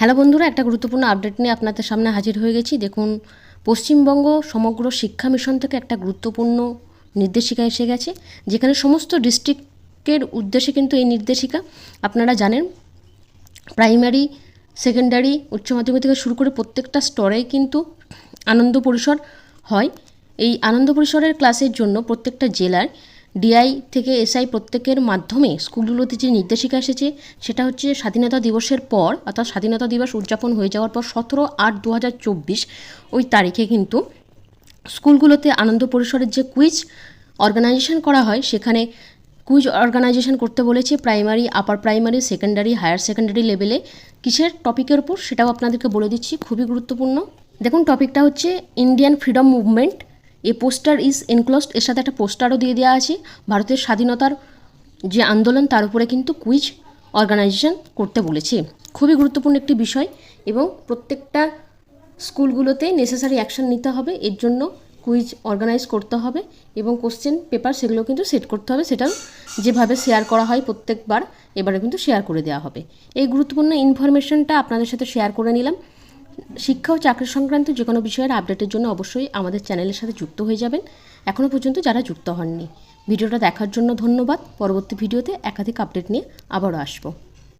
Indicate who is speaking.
Speaker 1: Hello বন্ধুরা, একটা গুরুত্বপূর্ণ আপডেট নিয়ে আপনাদের সামনে হাজির হয়ে গেছি। দেখুন, পশ্চিমবঙ্গ সমগ্র শিক্ষা মিশন থেকে একটা গুরুত্বপূর্ণ নির্দেশিকা এসে গেছে, যেখানে সমস্ত ডিস্ট্রিক্টের উদ্দেশ্যে কিন্তু এই নির্দেশিকা আপনারা জানেন। প্রাইমারি সেকেন্ডারি উচ্চ মাধ্যমিক থেকে শুরু করে প্রত্যেকটা স্তরেই কিন্তু আনন্দ পরিসর হয়। এই আনন্দ পরিসরের ক্লাসের জন্য প্রত্যেকটা জেলার ডিআই থেকে এসআই প্রত্যেকের মাধ্যমে স্কুলগুলোতে যে নির্দেশিকা এসেছে, সেটা হচ্ছে স্বাধীনতা দিবসের পর, অর্থাৎ স্বাধীনতা দিবস উদযাপন হয়ে যাওয়ার পর সতেরো আট দু ওই তারিখে কিন্তু স্কুলগুলোতে আনন্দ পরিসরের যে কুইজ অর্গানাইজেশন করা হয়, সেখানে কুইজ অর্গানাইজেশন করতে বলেছে primary, upper primary, secondary, higher secondary লেভেলে। কিসের টপিকের উপর সেটাও আপনাদেরকে বলে দিচ্ছি, খুবই গুরুত্বপূর্ণ। দেখুন, টপিকটা হচ্ছে Indian freedom movement. A poster is enclosed এর সাথে একটা পোস্টারও দিয়ে দেওয়া আছে। ভারতের স্বাধীনতার যে আন্দোলন, তার উপরে কিন্তু কুইজ অর্গানাইজেশন করতে বলেছে। খুবই গুরুত্বপূর্ণ একটি বিষয় এবং প্রত্যেকটা স্কুলগুলোতে নেসেসারি অ্যাকশন নিতে হবে, এর জন্য কুইজ অর্গানাইজ করতে হবে এবং কোশ্চেন পেপার সেগুলো কিন্তু সেট করতে হবে সেটাও যেভাবে শেয়ার করা হয় প্রত্যেকবার, এবারে কিন্তু শেয়ার করে দেওয়া হবে। এই গুরুত্বপূর্ণ ইনফরমেশনটা আপনাদের সাথে শেয়ার করে নিলাম। শিক্ষা ও চাকরি সংক্রান্ত যে কোনো বিষয়ের আপডেটের জন্য অবশ্যই আমাদের চ্যানেলের সাথে যুক্ত হয়ে যাবেন। এখনও পর্যন্ত যারা যুক্ত হননি। ভিডিওটা দেখার জন্য ধন্যবাদ। পরবর্তী ভিডিওতে একাধিক আপডেট নিয়ে আবারও আসব।